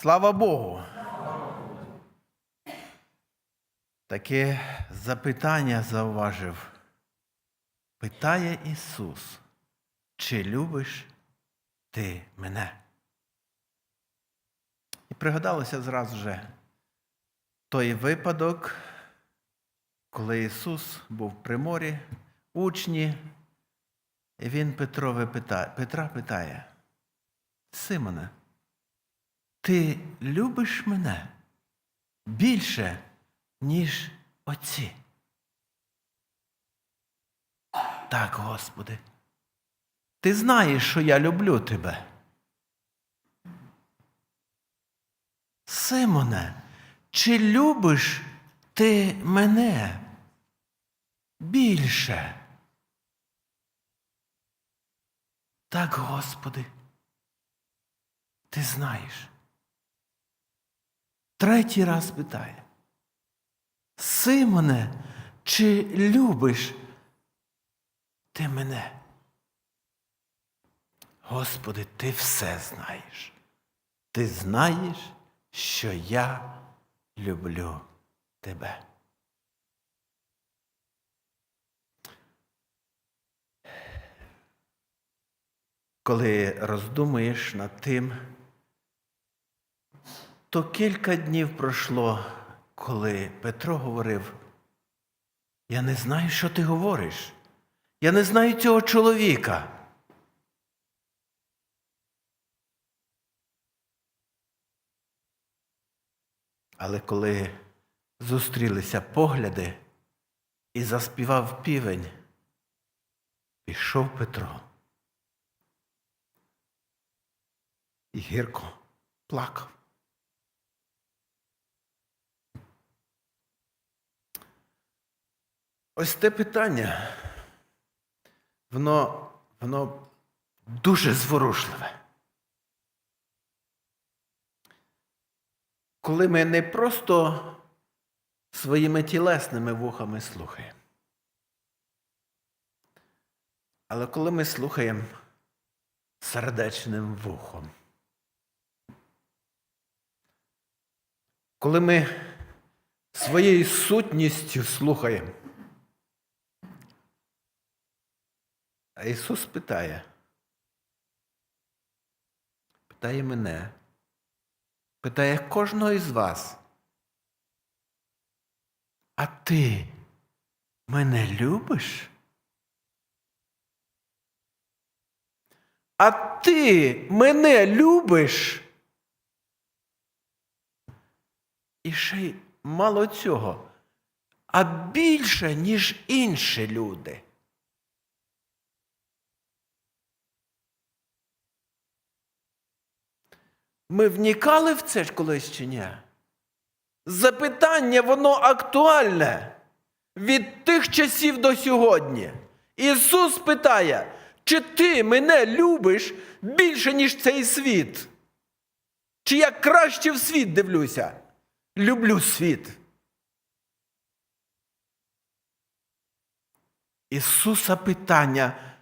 Слава Богу. Таке запитання зауважив. Питає Ісус, чи любиш ти мене? І пригадалося зразу же той випадок, коли Ісус був при морі, учні, і Він Петрове питає, Петра питає, Симоне, ти любиш мене більше, ніж оці? Так, Господи. Ти знаєш, що я люблю тебе. Симоне, чи любиш ти мене більше? Так, Господи. Ти знаєш. Третій раз питає. Симоне, чи любиш ти мене? Господи, ти все знаєш. Ти знаєш, що я люблю тебе. Коли роздумуєш над тим, то кілька днів пройшло, коли Петро говорив, я не знаю, що ти говориш. Я не знаю цього чоловіка. Але коли зустрілися погляди і заспівав півень, пішов Петро. І гірко плакав. Ось те питання, воно, воно дуже зворушливе. Коли ми не просто своїми тілесними вухами слухаємо, але коли ми слухаємо сердечним вухом, коли ми своєю сутністю слухаємо, А Ісус питає, питає мене, питає кожного із вас. А ти мене любиш? А ти мене любиш? І ще й мало цього, а більше, ніж інші люди. Ми вникали в це ж колись чи ні? Запитання, воно актуальне від тих часів до сьогодні. Ісус питає, чи ти мене любиш більше, ніж цей світ? Чи я краще в світ дивлюся? Люблю світ. Ісуса питання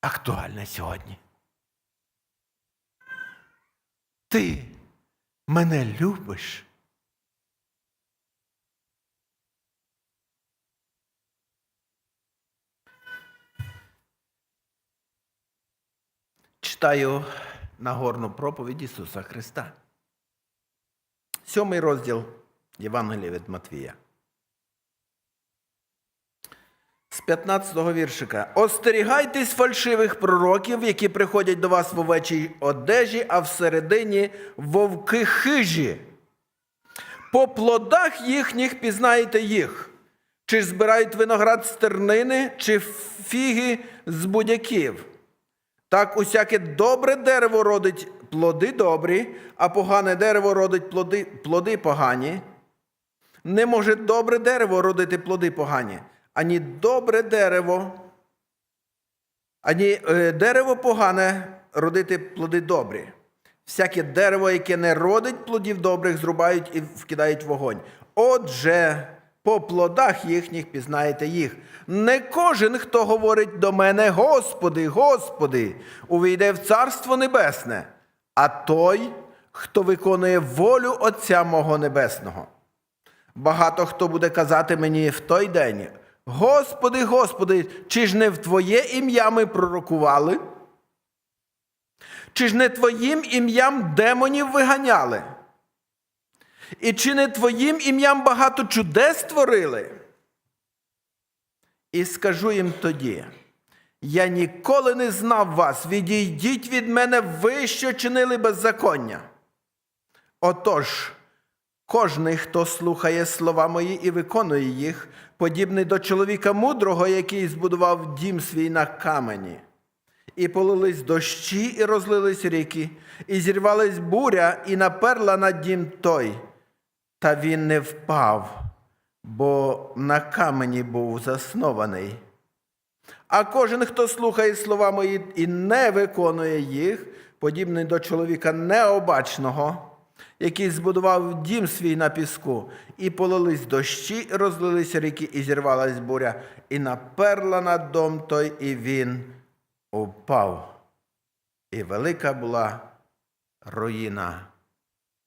актуальне сьогодні. Ти мене любиш? Читаю Нагорну проповідь Ісуса Христа. Сьомий розділ Євангелія від Матвія. З 15-го віршика. Остерігайтесь фальшивих пророків, які приходять до вас в овечій одежі, а всередині вовки хижі. По плодах їхніх пізнаєте їх, чи збирають виноград з тернини, чи фіги з будяків. Так усяке добре дерево родить плоди добрі, а погане дерево родить плоди, плоди погані. Не може добре дерево родити плоди погані, ані добре дерево, ані е, дерево погане родити плоди добрі. Всяке дерево, яке не родить плодів добрих, зрубають і вкидають вогонь. Отже, по плодах їхніх пізнаєте їх. Не кожен, хто говорить до мене, Господи, Господи, увійде в Царство Небесне, а той, хто виконує волю Отця мого Небесного. Багато хто буде казати мені в той день: Господи, Господи, чи ж не в Твоє ім'я ми пророкували? Чи ж не Твоїм ім'ям демонів виганяли? І чи не Твоїм ім'ям багато чудес творили? І скажу їм тоді: я ніколи не знав вас, відійдіть від мене ви, що чинили беззаконня. Отож, кожний, хто слухає слова мої і виконує їх, подібний до чоловіка мудрого, який збудував дім свій на камені. І полились дощі, і розлились ріки, і зірвались буря, і наперла на дім той. Та він не впав, бо на камені був заснований. А кожен, хто слухає слова мої і не виконує їх, подібний до чоловіка необачного, який збудував дім свій на піску, і полились дощі, і розлились ріки, і зірвалась буря, і наперла на дом той, і він упав. І велика була руїна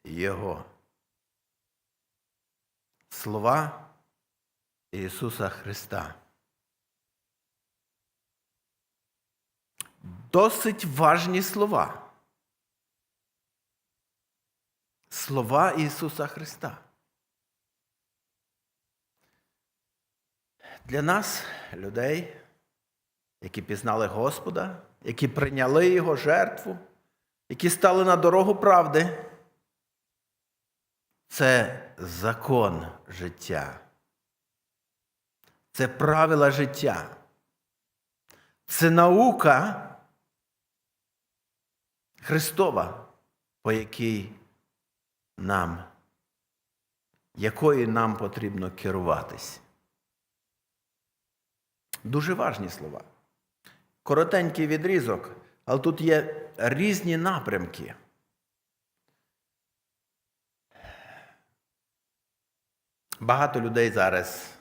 його. Слова Ісуса Христа. Досить важні слова. Слова Ісуса Христа. Для нас, людей, які пізнали Господа, які прийняли Його жертву, які стали на дорогу правди, це закон життя. Це правила життя. Це наука Христова, по якій нам, якою нам потрібно керуватись. Дуже важні слова. Коротенький відрізок, але тут є різні напрямки. Багато людей зараз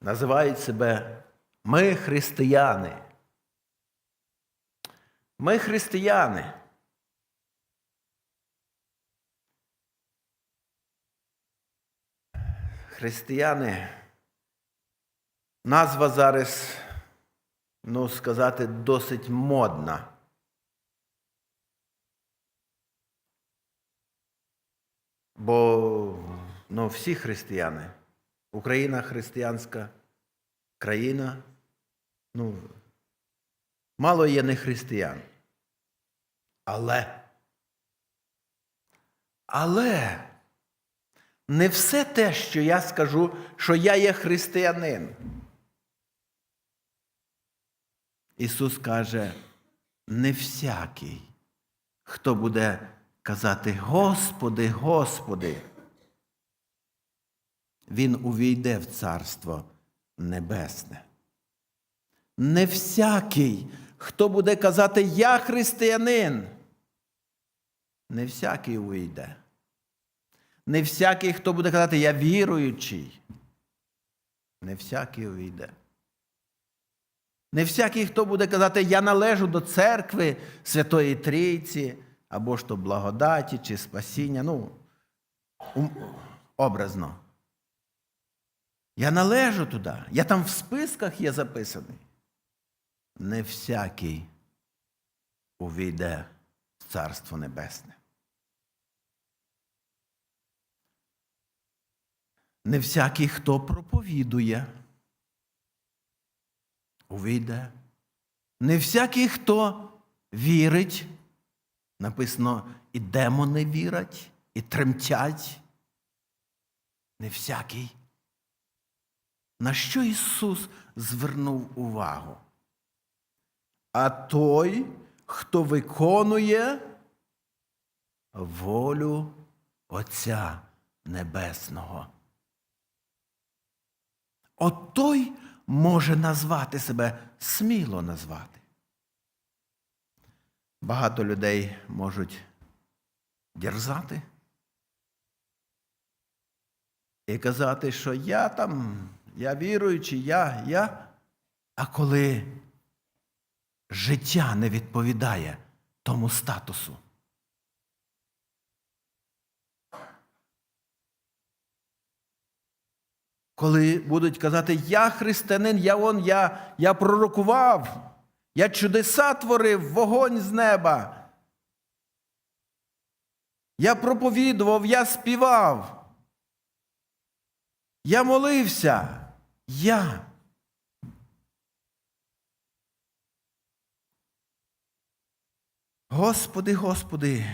називають себе ми християни. Ми християни. Християни. Назва зараз, ну сказати, досить модна. Бо ну, всі християни. Україна християнська країна. Ну, мало є не християн. Але. Але не все те, що я скажу, що я є християнин. Ісус каже, не всякий, хто буде казати Господи, Господи, Він увійде в Царство Небесне. Не всякий, хто буде казати Я християнин, не всякий увійде. Не всякий, хто буде казати Я віруючий, не всякий увійде. Не всякий, хто буде казати, я належу до церкви Святої Трійці, або ж то благодаті чи спасіння, ну, образно. Я належу туди, я там в списках є записаний. Не всякий увійде в Царство Небесне. Не всякий, хто проповідує увійде. Не всякий, хто вірить, написано, і демони вірять, і тремтять. Не всякий. На що Ісус звернув увагу? А той, хто виконує волю Отця Небесного. От той може назвати себе, сміло назвати. Багато людей можуть дерзати і казати, що я там, я віруючий, я, я. А коли життя не відповідає тому статусу. Коли будуть казати, я християнин, я он, я, я пророкував, я чудеса творив, вогонь з неба. Я проповідував, я співав. Я молився. Я. Господи, Господи,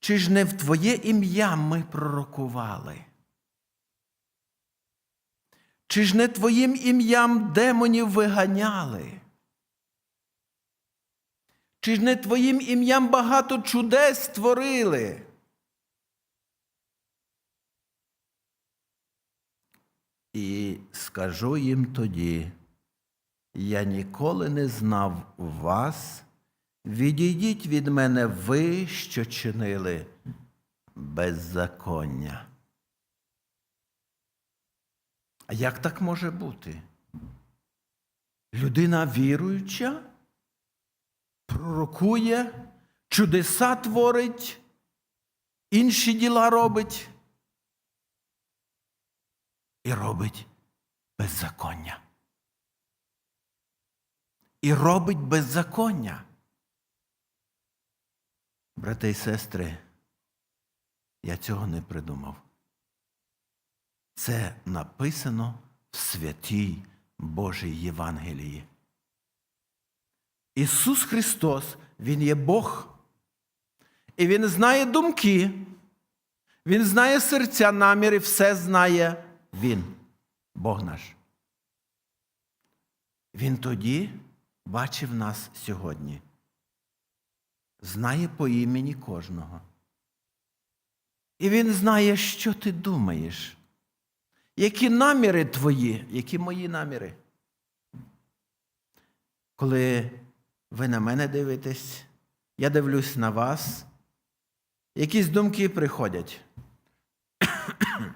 чи ж не в Твоє ім'я ми пророкували? Чи ж не Твоїм ім'ям демонів виганяли? Чи ж не Твоїм ім'ям багато чудес створили? І скажу їм тоді, я ніколи не знав вас, відійдіть від мене ви, що чинили беззаконня. А як так може бути? Людина віруюча, пророкує, чудеса творить, інші діла робить і робить беззаконня. І робить беззаконня. Брати і сестри, я цього не придумав. Це написано в святій Божій Євангелії. Ісус Христос, Він є Бог. І Він знає думки, Він знає серця, наміри, все знає Він, Бог наш. Він тоді бачив нас сьогодні. Знає по імені кожного. І Він знає, що ти думаєш. Які наміри твої, які мої наміри? Коли ви на мене дивитесь, я дивлюсь на вас, якісь думки приходять.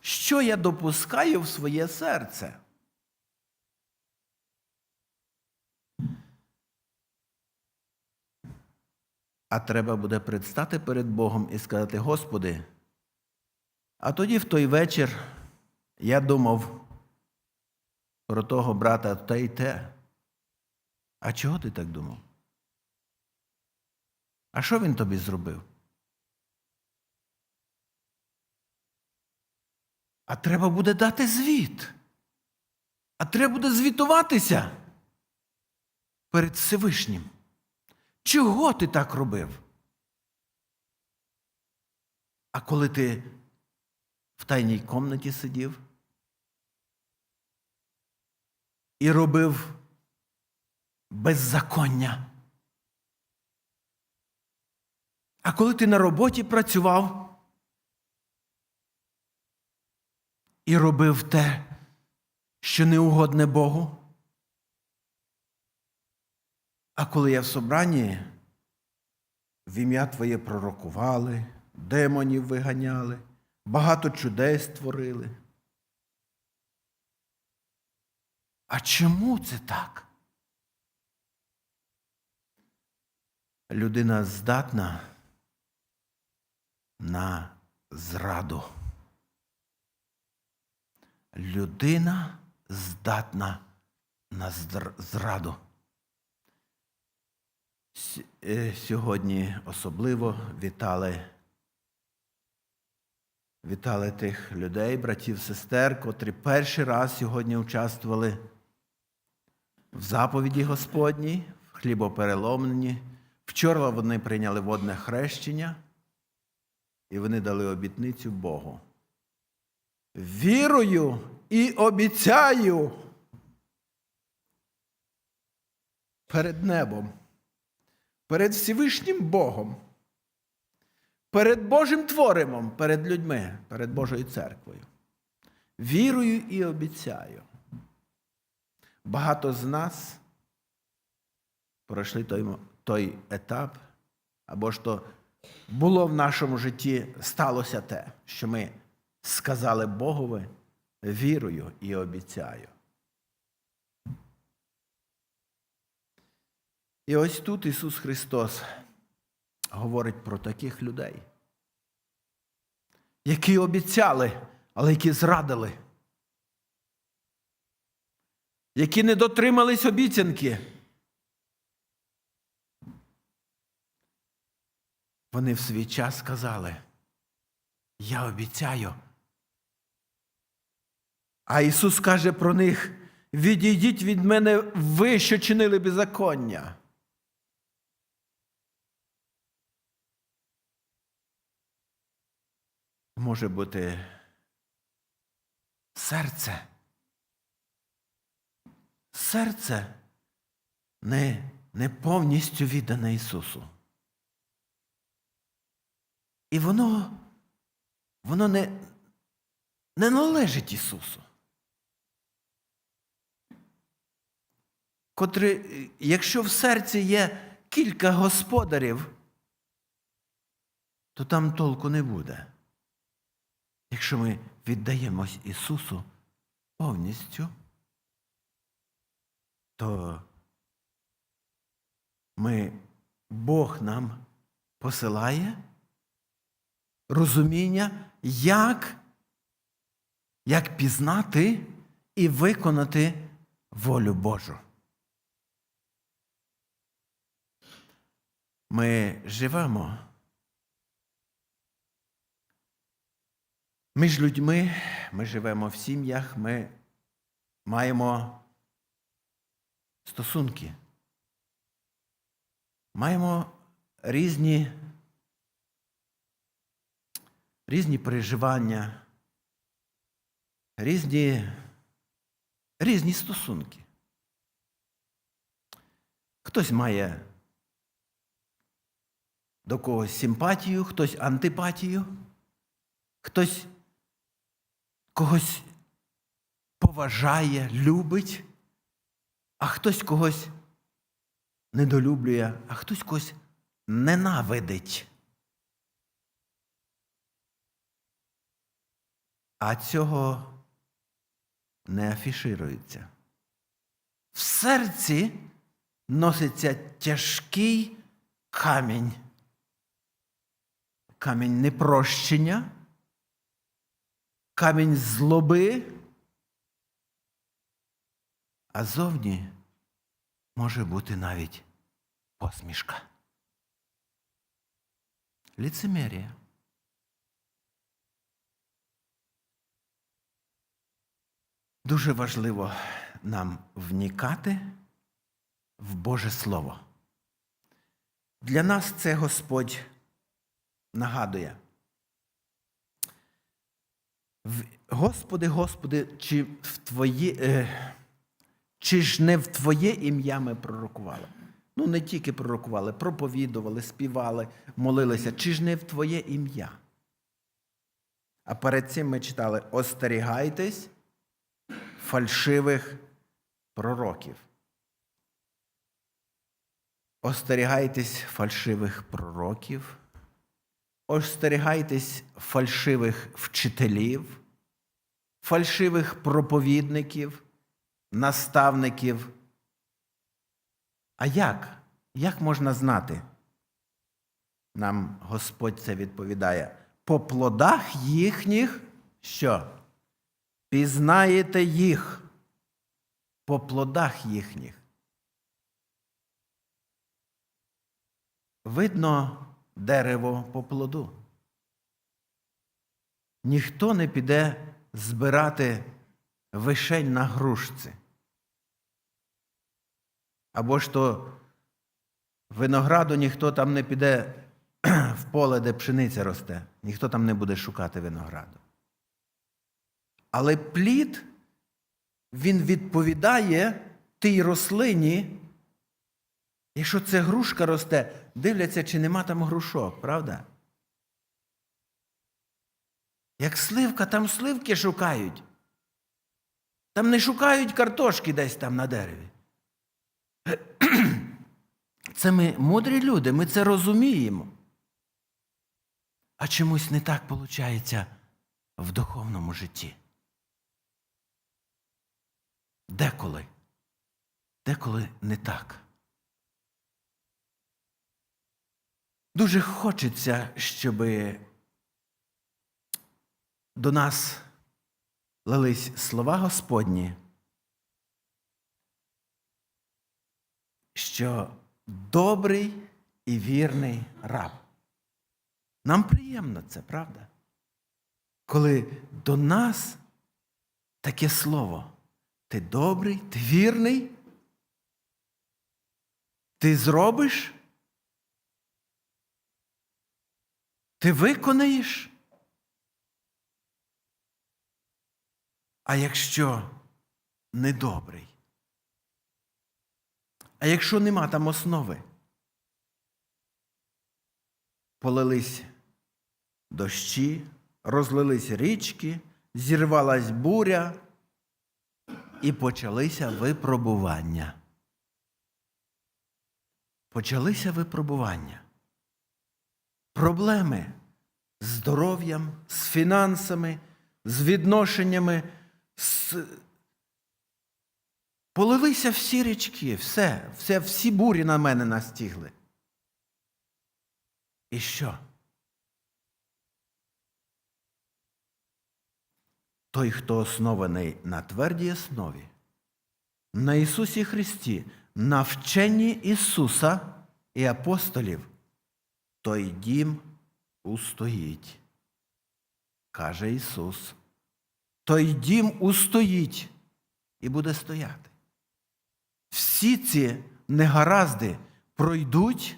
Що я допускаю в своє серце? А треба буде предстати перед Богом і сказати: Господи, а тоді в той вечір я думав про того брата те й те. А чого ти так думав? А що він тобі зробив? А треба буде дати звіт. А треба буде звітуватися перед Всевишнім. Чого ти так робив? А коли ти тайній комнаті сидів і робив беззаконня. А коли ти на роботі працював і робив те, що не угодне Богу, а коли я в собранні в ім'я Твоє пророкували, демонів виганяли, багато чудес творили. А чому це так? Людина здатна на зраду. Людина здатна на зр- зраду. Е, Сьогодні особливо вітали Вітали тих людей, братів, сестер, котрі перший раз сьогодні участвували в заповіді Господній, в хлібопереломленні. Вчора вони прийняли водне хрещення, і вони дали обітницю Богу. Вірую і обіцяю перед небом, перед Всевишнім Богом перед Божим творимом, перед людьми, перед Божою церквою. Вірую і обіцяю. Багато з нас пройшли той той етап, або ж то було в нашому житті, сталося те, що ми сказали Богові вірую і обіцяю. І ось тут Ісус Христос говорить про таких людей, які обіцяли, але які зрадили, які не дотримались обіцянки. Вони в свій час сказали, я обіцяю. А Ісус каже про них: відійдіть від мене ви, що чинили беззаконня. Може бути серце. Серце не, не повністю віддане Ісусу. І воно, воно не, не належить Ісусу. Котрий, якщо в серці є кілька господарів, то там толку не буде. Якщо ми віддаємось Ісусу повністю, то ми, Бог нам посилає розуміння, як, як пізнати і виконати волю Божу. Ми живемо між людьми, ми живемо в сім'ях, ми маємо стосунки. Маємо різні, різні переживання, різні, різні стосунки. Хтось має до когось симпатію, хтось антипатію, хтось когось поважає, любить, а хтось когось недолюблює, а хтось когось ненавидить. А цього не афіширується. В серці носиться тяжкий камінь. Камінь непрощення, камінь злоби, а зовні може бути навіть посмішка. Ліцемерія. Дуже важливо нам вникати в Боже Слово. Для нас це Господь нагадує. Господи, Господи, чи в Твоє, е, чи ж не в Твоє ім'я ми пророкували? Ну, не тільки пророкували, проповідували, співали, молилися, чи ж не в Твоє ім'я? А перед цим ми читали: остерігайтесь фальшивих пророків. Остерігайтесь фальшивих пророків, остерігайтесь фальшивих вчителів, фальшивих проповідників, наставників. А як? Як можна знати? Нам Господь це відповідає. По плодах їхніх що? Пізнаєте їх по плодах їхніх. Видно дерево по плоду. Ніхто не піде збирати вишень на грушці. Або ж то винограду ніхто там не піде в поле, де пшениця росте, ніхто там не буде шукати винограду. Але плід, він відповідає тій рослині, якщо це грушка росте, дивляться, чи нема там грушок, правда? Як сливка, там сливки шукають. Там не шукають картошки десь там на дереві. Це ми мудрі люди, ми це розуміємо. А чомусь не так виходить в духовному житті. Деколи. Деколи не так. Дуже хочеться, щоб до нас лились слова Господні, що добрий і вірний раб. Нам приємно це, правда? Коли до нас таке слово. Ти добрий, ти вірний? Ти зробиш? Ти виконаєш? А якщо недобрий? А якщо нема там основи? Полились дощі, розлились річки, зірвалась буря, і почалися випробування. Почалися випробування. Проблеми з здоров'ям, з фінансами, з відношеннями. З... Полилися всі річки, все, все, всі бурі на мене настігли. І що? Той, хто оснований на твердій основі, на Ісусі Христі, на вченні Ісуса і апостолів, той дім устоїть, каже Ісус. Той дім устоїть і буде стояти. Всі ці негаразди пройдуть,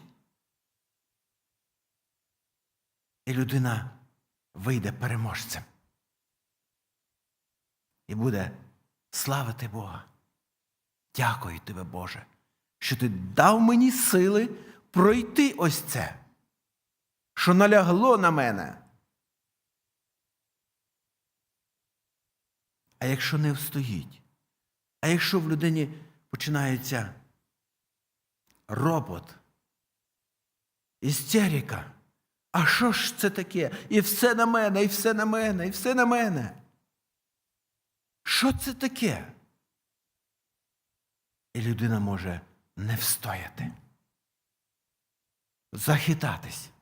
і людина вийде переможцем і буде славити Бога. Дякую тебе, Боже, що ти дав мені сили пройти ось це, що налягло на мене. А якщо не встоїть, а якщо в людині починається робот, істерика, а що ж це таке? І все на мене, і все на мене, і все на мене. Що це таке? І людина може не встояти, захитатись.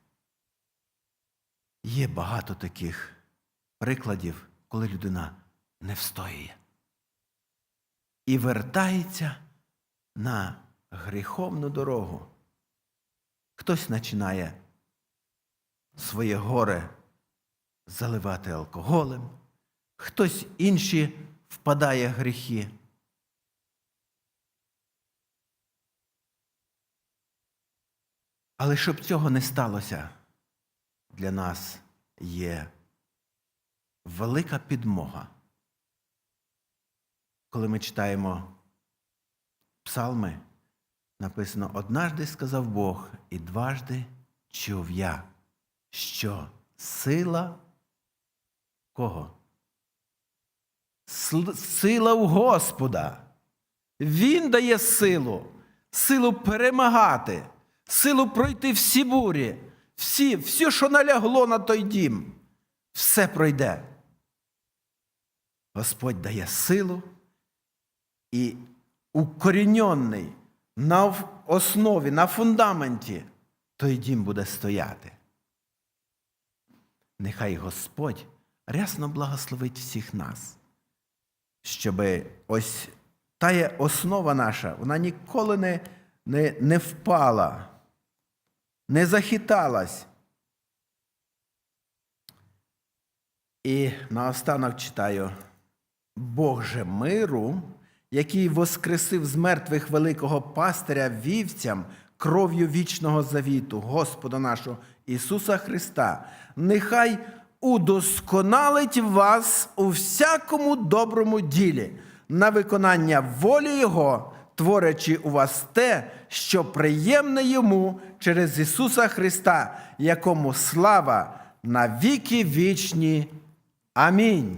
Є багато таких прикладів, коли людина не встоює і вертається на гріховну дорогу. Хтось починає своє горе заливати алкоголем, хтось інші впадає в гріхи. Але щоб цього не сталося, для нас є велика підмога. Коли ми читаємо псалми, написано однажди сказав Бог, і дважди чув я, що сила кого? Сила у Господа. Він дає силу, силу перемагати, силу пройти всі бурі, всі, все, що налягло на той дім, все пройде. Господь дає силу і укоріньонний на основі, на фундаменті, той дім буде стояти. Нехай Господь рясно благословить всіх нас, щоб ось та основа наша, вона ніколи не, не, не впала, не захиталась. І наостанок читаю. Бог же миру, який воскресив з мертвих великого пастиря вівцям кров'ю вічного завіту, Господа нашого Ісуса Христа, нехай удосконалить вас у всякому доброму ділі, на виконання волі Його, творячи у вас те, що приємне йому через Ісуса Христа, якому слава на віки вічні. Амінь.